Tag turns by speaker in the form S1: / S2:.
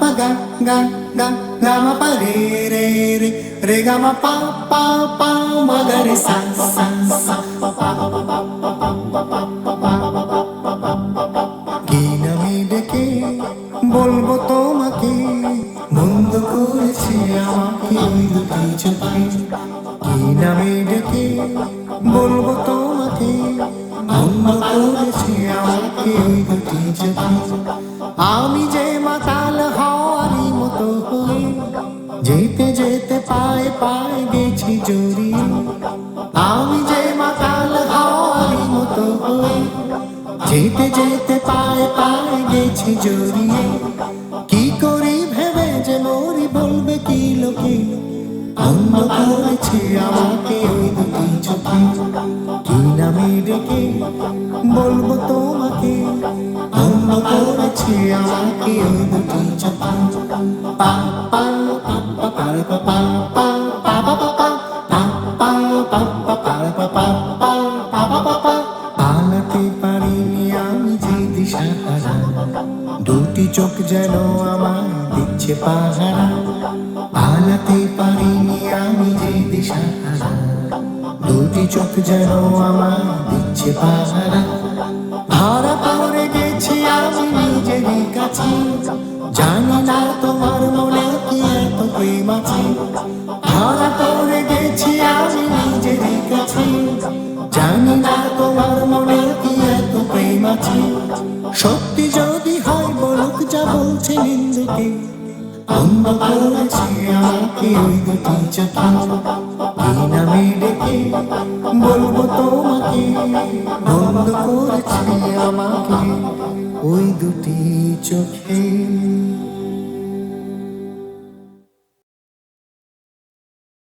S1: pa ga ga ga ga ma pa re re re re ga ma pa pa pa ma ga re sa sa sa pa pa pa pa pa pa pa pa pa কি নামে ডেকে বলব তোমাকে মন্দ করেছে আমাকে ওই দুটি চোখে কি নামে ডেকে বলব তোমাকে মন্দ করেছে আমাকে ওই দুটি চোখে আমি যে যেতে যেতে পায়ে পায়ে গেছি জড়িয়ে আমি যে মাতাল হওয়ারই মতো যেতে যেতে পায়ে পায়ে গেছি জড়িয়ে কি করি ভেবে যে মরি বলবে কি লোকে? অন্য করেছে আমাকে ওই দুটি চোখে। কি নামে ডেকে বলব তোমাকে? অন্য করেছে আমাকে ওই দুটি চোখে। পা পা পালাতে পারিনি আমি যে দিশাহারা দুটি চোখ যেন আমার দিচ্ছে পাহারা। পালাতে পারিনি আমি যে দিশাহারা দুটি চোখ যেন আমার দিচ্ছে পাহারা। ধরা পড়ে গেছি আমি নিজেরই কাছে। জানি না তোমার মনে কি এত প্রেম আছে। সত্যি যদি হয় বলুক, যা বলছে নিন্দুকে। অন্য করেছে আমাকে ওই দুটি চোখে। কি নামে ডেকে বলব তোমাকে? বন্ধ করেছে আমাকে ওই দুটি চোখে।